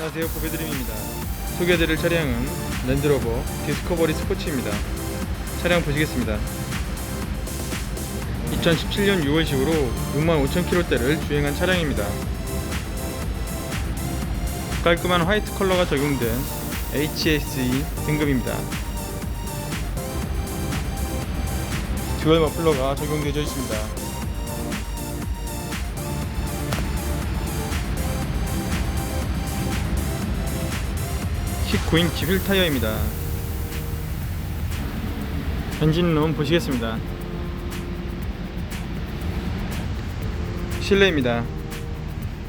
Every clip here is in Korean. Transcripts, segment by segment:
안녕하세요. 보배드림입니다. 소개해드릴 차량은 랜드로버 디스커버리 스포츠입니다. 차량 보시겠습니다. 2017년 6월식으로 65,000km대를 주행한 차량입니다. 깔끔한 화이트 컬러가 적용된 HSE 등급입니다. 듀얼 머플러가 적용되어 있습니다 19인치 휠 타이어입니다. 엔진룸 보시겠습니다. 실내입니다.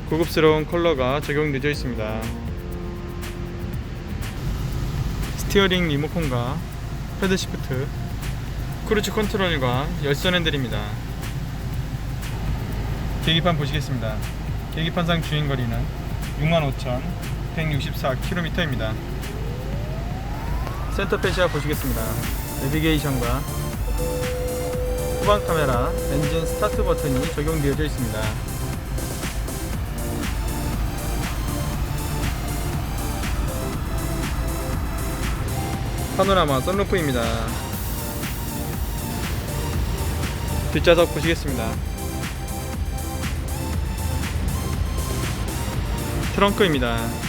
고급스러운 컬러가 적용되어 있습니다. 스티어링 리모컨과 패드 시프트, 크루즈 컨트롤과 열선 핸들입니다. 계기판 보시겠습니다. 계기판상 주행거리는 65,164km입니다. 센터 페시아 보시겠습니다. 내비게이션과 후방 카메라, 엔진 스타트 버튼이 적용되어져 있습니다. 파노라마 썬루프입니다. 뒷좌석 보시겠습니다. 트렁크입니다.